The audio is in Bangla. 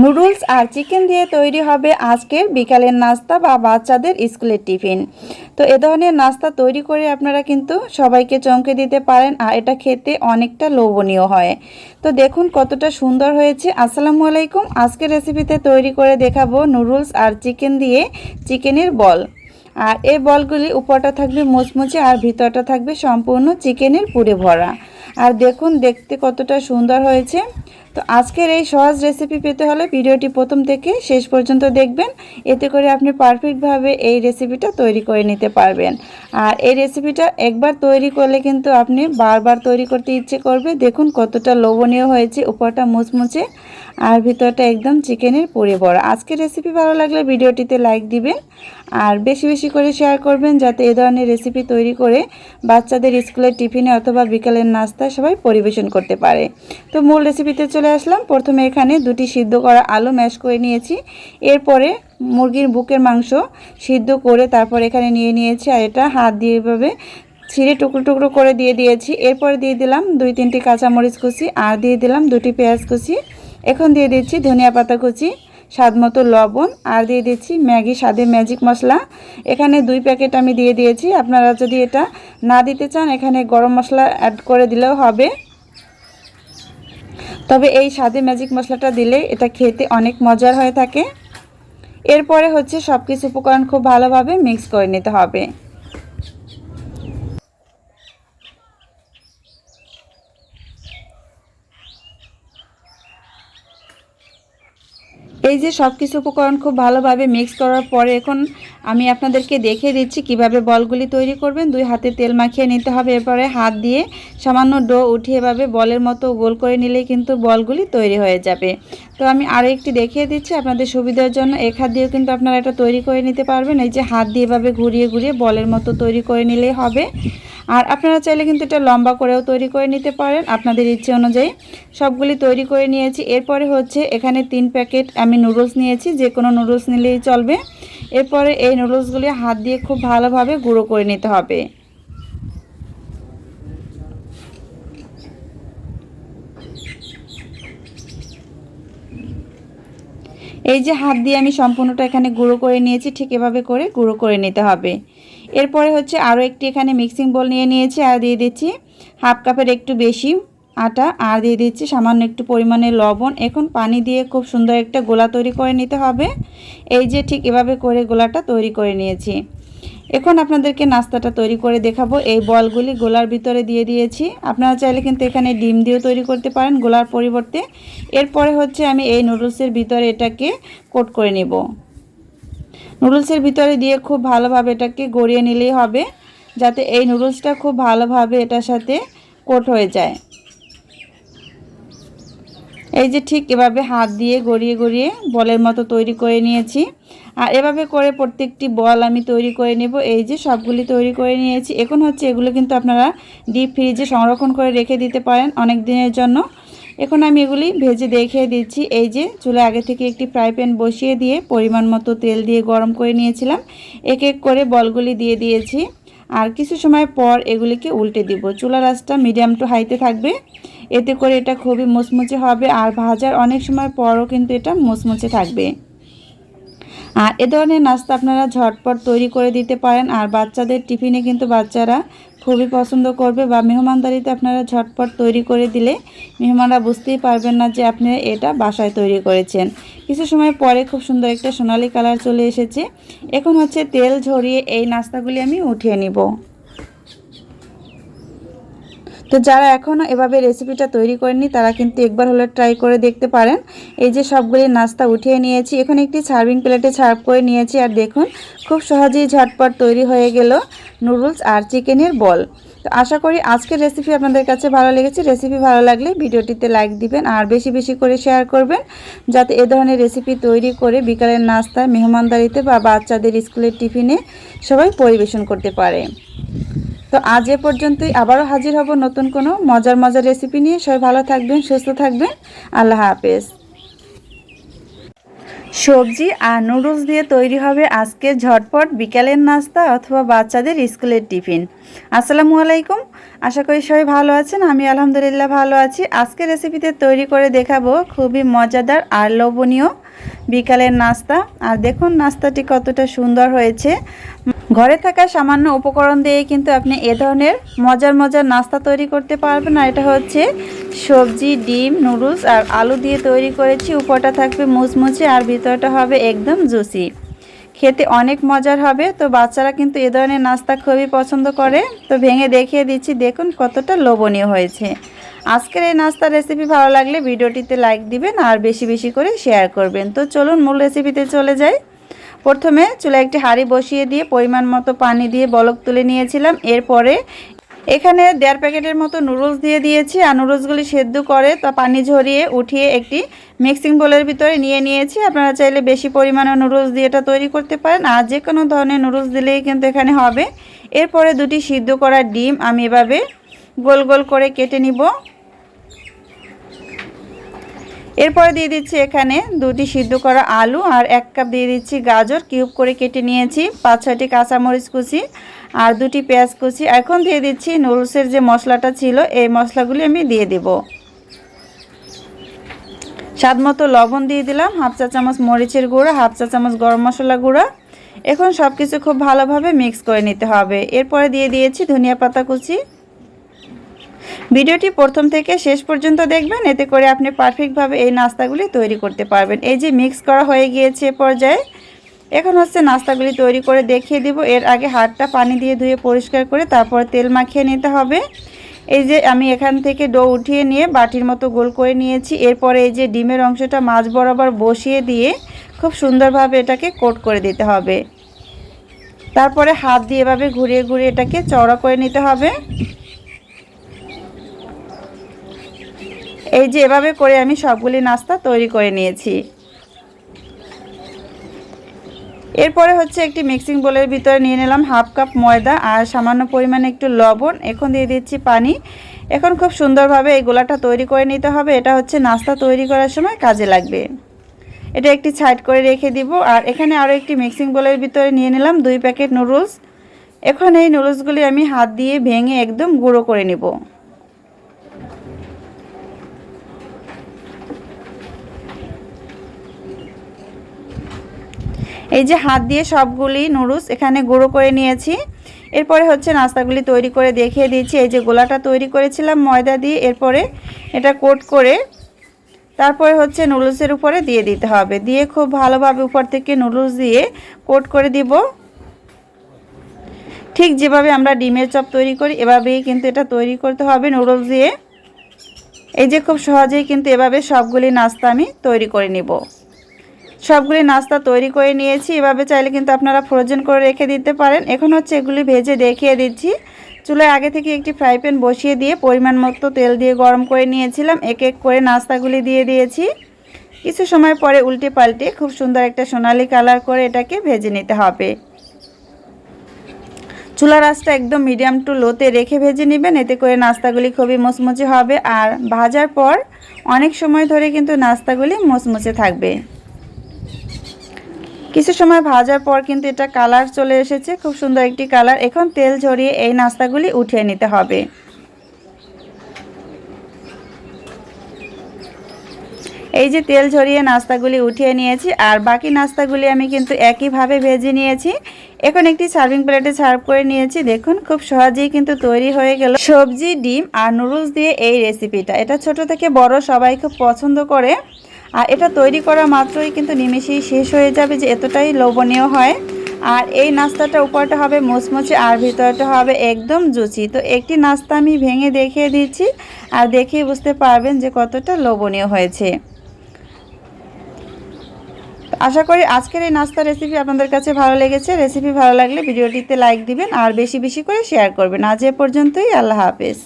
নুডলস আর চিকেন দিয়ে তৈরি হবে আজকের বিকালের নাস্তা বা বাচ্চাদের স্কুলের টিফিন। তো এ ধরনের নাস্তা তৈরি করে আপনারা কিন্তু সবাইকে চমকে দিতে পারেন আর এটা খেতে অনেকটা লোভনীয় হয়। তো দেখুন কতটা সুন্দর হয়েছে। আসসালামু আলাইকুম। আজকের রেসিপিতে তৈরি করে দেখাবো নুডলস আর চিকেন দিয়ে চিকেনের বল। আর এই বলগুলি উপরটা থাকবে মুচমুচে আর ভিতরটা থাকবে সম্পূর্ণ চিকেনের পুরে ভরা। আর দেখুন দেখতে কতটা সুন্দর হয়েছে। তো আজকের এই সহজ রেসিপি পেতে হলে ভিডিওটি প্রথম থেকে শেষ পর্যন্ত দেখবেন। এতে করে আপনি পারফেক্টভাবে এই রেসিপিটা তৈরি করে নিতে পারবেন। আর এই রেসিপিটা একবার তৈরি করলে কিন্তু আপনি বারবার তৈরি করতে ইচ্ছে করবে। দেখুন কতটা লোভনীয় হয়েছে, উপরটা মুচমুচে আর ভিতরটা একদম চিকেনের পুরে বড়। আজকের রেসিপি ভালো লাগলে ভিডিওটিতে লাইক দিবেন আর বেশি বেশি করে শেয়ার করবেন যাতে এ ধরনের রেসিপি তৈরি করে বাচ্চাদের স্কুলের টিফিনে অথবা বিকালের নাস্তায় সবাই পরিবেশন করতে পারে। তো মূল রেসিপিতে চলে আসলাম। প্রথমে এখানে দুটি সিদ্ধ করা আলু ম্যাশ করে নিয়েছি। এরপরে মুরগির বুকের মাংস সিদ্ধ করে তারপর এখানে নিয়ে নিয়েছি আর এটা হাত দিয়ে এভাবে ছিঁড়ে টুকরো টুকরো করে দিয়ে দিয়েছি। এরপরে দিয়ে দিলাম দুই তিনটি কাঁচামরিচ কুচি আর দিয়ে দিলাম দুটি পেঁয়াজ কুচি। এখন দিয়ে দিচ্ছি ধনিয়া পাতা কুচি, স্বাদ মতো লবণ আর দিয়ে দিচ্ছি ম্যাগি স্বাদের ম্যাজিক মশলা। এখানে দুই প্যাকেট আমি দিয়ে দিয়েছি। আপনারা যদি এটা না দিতে চান, এখানে গরম মশলা অ্যাড করে দিলেও হবে। তবে এই স্বাদে ম্যাজিক মশলাটা দিলে এটা খেতে অনেক মজার হয়ে থাকে। এরপরে হচ্ছে সব কিছু উপকরণ খুব ভালোভাবে মিক্স করে নিতে হবে। এই যে সব কিছু উপকরণ খুব ভালোভাবে মিক্স করার পরে এখন আমি আপনাদেরকে দেখিয়ে দিচ্ছি কীভাবে বলগুলি তৈরি করবেন। দুই হাতে তেল মাখিয়ে নিতে হবে, এরপরে হাত দিয়ে সামান্য ডো উঠিয়ে এভাবে বলের মতো গোল করে নিলেই কিন্তু বলগুলি তৈরি হয়ে যাবে। তো আমি আরও একটি দেখিয়ে দিচ্ছি, আপনাদের সুবিধার জন্য। এক হাত দিয়েও কিন্তু আপনারা এটা তৈরি করে নিতে পারবেন। এই যে হাত দিয়ে এভাবে ঘুরিয়ে ঘুরিয়ে বলের মতো তৈরি করে নিলেই হবে। আর আপনারা চাইলে কিন্তু এটা লম্বা করেও তৈরি করে নিতে পারেন। আপনাদের ইচ্ছে অনুযায়ী সবগুলি তৈরি করে নিয়েছি। এরপরে হচ্ছে এখানে তিন প্যাকেট আমি নুডলস নিয়েছি। যে কোনো নুডলস নিলেই চলবে। এরপরে এই নুডলসগুলি হাত দিয়ে খুব ভালোভাবে গুঁড়ো করে নিতে হবে। এই যে হাত দিয়ে আমি সম্পূর্ণটা এখানে গুঁড়ো করে নিয়েছি, ঠিক এভাবে করে গুঁড়ো করে নিতে হবে। এরপরে হচ্ছে আরও একটি এখানে মিক্সিং বোল নিয়ে নিয়েছি, আর দিয়ে দিচ্ছি হাফ কাপের একটু বেশি আটা আর দিয়ে দিচ্ছি সামান্য একটু পরিমাণে লবণ। এখন পানি দিয়ে খুব সুন্দর একটা গোলা তৈরি করে নিতে হবে। এই যে ঠিক এভাবে করে গোলাটা তৈরি করে নিয়েছি। এখন আপনাদেরকে নাস্তাটা তৈরি করে দেখাবো। এই বলগুলি গোলার ভিতরে দিয়ে দিয়েছি। আপনারা চাইলে কিন্তু এখানে ডিম দিয়েও তৈরি করতে পারেন গোলার পরিবর্তে। এরপরে হচ্ছে আমি এই নুডলসের ভিতরে এটাকে কোট করে নেব। নুডলসের ভিতরে দিয়ে খুব ভালোভাবে এটাকে গড়িয়ে নিলেই হবে, যাতে এই নুডলসটা খুব ভালোভাবে এটার সাথে কোট হয়ে যায়। এই যে ঠিক এভাবে হাত দিয়ে গড়িয়ে গড়িয়ে বলের মতো তৈরি করে নিয়েছি। আর এভাবে করে প্রত্যেকটি বল আমি তৈরি করে নেব। এই যে সবগুলি তৈরি করে নিয়েছি। এখন হচ্ছে এগুলো কিন্তু আপনারা ডিপ ফ্রিজে সংরক্ষণ করে রেখে দিতে পারেন অনেক দিনের জন্য। এখন আমি এগুলি ভেজে দেখিয়ে দিচ্ছি। এই যে চুলে আগে থেকে একটি ফ্রাই প্যান বসিয়ে দিয়ে পরিমাণ মতো তেল দিয়ে গরম করে নিয়েছিলাম। এক এক করে বলগুলি দিয়ে দিয়েছি। আর কিছু সময় পর এগুলিকে উল্টে দিব। চুলার আঁচটা মিডিয়াম টু হাইতে থাকবে। এতে করে এটা খুবই মুচমুচে হবে আর ভাজার অনেক সময় পরও কিন্তু এটা মুচমুচে থাকবে। আর এ ধরনের নাস্তা আপনারা ঝটপট তৈরি করে দিতে পারেন আর বাচ্চাদের টিফিনে কিন্তু বাচ্চারা খুবই পছন্দ করবে বা মেহমানদারিতে আপনারা ঝটপট তৈরি করে দিলে মেহমানরা বুঝতেই পারবেন না যে আপনি এটা বাসায় তৈরি করেছেন। কিছু সময় পরে খুব সুন্দর একটা সোনালি কালার চলে এসেছে। এখন হচ্ছে তেল ঝরিয়ে এই নাস্তাগুলি আমি উঠিয়ে নিব। তো যারা এখনও এভাবে রেসিপিটা তৈরি করেনি তারা কিন্তু একবার হলে ট্রাই করে দেখতে পারেন। এই যে সবগুলি নাস্তা উঠিয়ে নিয়েছি, এখন একটি সার্ভিং প্লেটে সার্ভ করে নিয়েছি। আর দেখুন, খুব সহজেই ঝটপট তৈরি হয়ে গেল নুডলস আর চিকেনের বল। তো আশা করি আজকের রেসিপি আপনাদের কাছে ভালো লেগেছে। রেসিপি ভালো লাগলে ভিডিওটিতে লাইক দিবেন আর বেশি বেশি করে শেয়ার করবেন, যাতে এ ধরনের রেসিপি তৈরি করে বিকালের নাস্তায় মেহমানদারিতে বা বাচ্চাদের স্কুলের টিফিনে সবাই পরিবেশন করতে পারে। তো আজ এ পর্যন্তই আবারও হাজির হব নতুন কোনো মজার মজার রেসিপি নিয়ে। সবাই ভালো থাকবেন, সুস্থ থাকবেন। আল্লাহ হাফেজ। সবজি আর নুডলস দিয়ে তৈরি হবে আজকে ঝটপট বিকালের নাস্তা অথবা বাচ্চাদের স্কুলের টিফিন। আসসালামু আলাইকুম। আশা করি সবাই ভালো আছেন। আমি আলহামদুলিল্লাহ ভালো আছি। আজকে রেসিপিতে তৈরি করে দেখাবো খুবই মজাদার আর লোভনীয় বিকালের নাস্তা। আর দেখুন, নাস্তাটি কতটা সুন্দর হয়েছে। ঘরে থাকা সামান্য উপকরণ দিয়ে কিন্তু আপনি এ ধরনের মজার মজার নাস্তা তৈরি করতে পারবেন। আর এটা হচ্ছে সবজি, ডিম, নুডলস আর আলু দিয়ে তৈরি করেছি। উপরটা থাকবে মুচমুচে আর ভিতরটা হবে একদম জুসি। খেতে অনেক মজার হবে। তো বাচ্চারা কিন্তু এ ধরনের নাস্তা খুবই পছন্দ করে। তো ভেঙে দেখিয়ে দিচ্ছি, দেখুন কতটা লোভনীয় হয়েছে। আজকের এই নাস্তার রেসিপি ভালো লাগলে ভিডিওটিতে লাইক দিবেন আর বেশি বেশি করে শেয়ার করবেন। তো চলুন মূল রেসিপিতে চলে যাই। প্রথমে চুলে একটি হাঁড়ি বসিয়ে দিয়ে পরিমাণ মতো পানি দিয়ে বলক তুলে নিয়েছিলাম। এরপরে এখানে দেড় প্যাকেটের মতো নুডলস দিয়ে দিয়েছি। আর নুডলসগুলি সেদ্ধ করে তা পানি ঝরিয়ে উঠিয়ে একটি মিক্সিং বোলের ভিতরে নিয়ে নিয়েছি। আপনারা চাইলে বেশি পরিমাণে নুডলস দিয়ে এটা তৈরি করতে পারেন। আর যে কোনো ধরনের নুডলস দিলেই কিন্তু এখানে হবে। এরপরে দুটি সিদ্ধ করা ডিম আমি এভাবে গোল গোল করে কেটে নিব। এরপরে দিয়ে দিচ্ছি এখানে দুটি সিদ্ধ করা আলু আর এক কাপ দিয়ে দিচ্ছি গাজর। কিউব করে কেটে নিয়েছি, পাঁচ, ছয়টি কাঁচামরিচ কুচি আর দুটি পেঁয়াজ কুচি। এখন দিয়ে দিচ্ছি নুডলসের যে মশলাটা ছিল, এই মশলাগুলি আমি দিয়ে দেব। স্বাদ মতো লবণ দিয়ে দিলাম, হাফ চা চামচ মরিচের গুঁড়া, হাফ চা চামচ গরম মশলা গুঁড়া। এখন সব কিছু খুব ভালোভাবে মিক্স করে নিতে হবে। এরপরে দিয়ে দিয়েছি ধনিয়া পাতা কুচি ভিডিওটি প্রথম থেকে শেষ পর্যন্ত দেখবেন, এতে করে আপনি পারফেক্টভাবে এই নাস্তাগুলি তৈরি করতে পারবেন। এই যে মিক্স করা হয়ে গিয়েছে পর্যায়ে, এখন হচ্ছে নাস্তাগুলি তৈরি করে দেখিয়ে দিব। এর আগে হাতটা পানি দিয়ে ধুয়ে পরিষ্কার করে তারপর তেল মাখিয়ে নিতে হবে। এই যে আমি এখান থেকে ডো উঠিয়ে নিয়ে বাটির মতো গোল করে নিয়েছি। এরপরে এই যে ডিমের অংশটা মাছ বরাবর বসিয়ে দিয়ে খুব সুন্দরভাবে এটাকে কোট করে দিতে হবে। তারপরে হাত দিয়ে এভাবে ঘুরিয়ে ঘুরিয়ে এটাকে চড়া করে নিতে হবে। এই যে এভাবে করে আমি সবগুলি নাস্তা তৈরি করে নিয়েছি। এরপরে হচ্ছে একটি মিক্সিং বোলের ভিতরে নিয়ে নিলাম হাফ কাপ ময়দা আর সামান্য পরিমাণে একটু লবণ। এখন দিয়ে দিচ্ছি পানি। এখন খুব সুন্দরভাবে এই গোলাটা তৈরি করে নিতে হবে। এটা হচ্ছে নাস্তা তৈরি করার সময় কাজে লাগবে। এটা একটি সাইড করে রেখে দিব। আর এখানে আরও একটি মিক্সিং বোলের ভিতরে নিয়ে নিলাম দুই প্যাকেট নুডলস। এখন এই নুডলসগুলি আমি হাত দিয়ে ভেঙে একদম গুঁড়ো করে নেব। এই যে হাত দিয়ে সবগুলি নুডলস এখানে গুঁড়ো করে নিয়েছি। এরপরে হচ্ছে নাস্তাগুলি তৈরি করে দেখিয়ে দিয়েছি। এই যে গোলাটা তৈরি করেছিলাম ময়দা দিয়ে, এরপরে এটা কোট করে তারপরে হচ্ছে নুডলসের উপরে দিয়ে দিতে হবে। দিয়ে খুব ভালোভাবে উপর থেকে নুডলস দিয়ে কোট করে দিব। ঠিক যেভাবে আমরা ডিমের চপ তৈরি করি, এভাবেই কিন্তু এটা তৈরি করতে হবে নুডলস দিয়ে। এই যে খুব সহজেই কিন্তু এভাবে সবগুলি নাস্তা আমি তৈরি করে নিব। সবগুলি নাস্তা তৈরি করে নিয়েছি। এভাবে চাইলে কিন্তু আপনারা ফ্রোজেন করে রেখে দিতে পারেন। এখন হচ্ছে এগুলি ভেজে দেখিয়ে দিচ্ছি। চুলায় আগে থেকে একটি ফ্রাই প্যান বসিয়ে দিয়ে পরিমাণ মতো তেল দিয়ে গরম করে নিয়েছিলাম। এক এক করে নাস্তাগুলি দিয়ে দিয়েছি। কিছু সময় পরে উল্টে পাল্টে খুব সুন্দর একটা সোনালি কালার করে এটাকে ভেজে নিতে হবে। চুলার আঁচটা একদম মিডিয়াম টু লোতে রেখে ভেজে নেবেন। এতে করে নাস্তাগুলি খুবই মুচমুচে হবে। আর ভাজার পর অনেক সময় ধরে কিন্তু নাস্তাগুলি মুচমুচে থাকবে। কিছু সময় ভাজার পর কিন্তু এটা কালার চলে এসেছে, খুব সুন্দর একটি কালার। এখন তেল ঝরিয়ে এই নাস্তাগুলি উঠিয়ে নিতে হবে। এই যে তেল ঝরিয়ে নাস্তাগুলি উঠিয়ে নিয়েছি, আর বাকি নাস্তাগুলি আমি কিন্তু একইভাবে ভেজে নিয়েছি। এখন একটি সার্ভিং প্লেটে সার্ভ করে নিয়েছি, দেখুন খুব সহজেই কিন্তু তৈরি হয়ে গেল। সবজি, ডিম আর নুডলস দিয়ে এই রেসিপিটা। এটা ছোট থেকে বড়, সবাই খুব পছন্দ করে। আর এটা তৈরি করা মাত্রই কিন্তু নিমেষেই শেষ হয়ে যাবে যে এতটাই লোভনীয় হয়। আর এই নাস্তাটা উপরটা হবে মুচমুচে আর ভিতরটা হবে একদম জুচি। তো একটি নাস্তা আমি ভেঙে দেখিয়ে দিচ্ছি আর দেখেই বুঝতে পারবেন যে কতটা লোভনীয় হয়েছে। আশা করি আজকের এই নাস্তা রেসিপি আপনাদের কাছে ভালো লেগেছে। রেসিপি ভালো লাগলে ভিডিওটিতে লাইক দিবেন আর বেশি বেশি করে শেয়ার করবেন। আজ এ পর্যন্তই, আল্লাহ হাফেজ।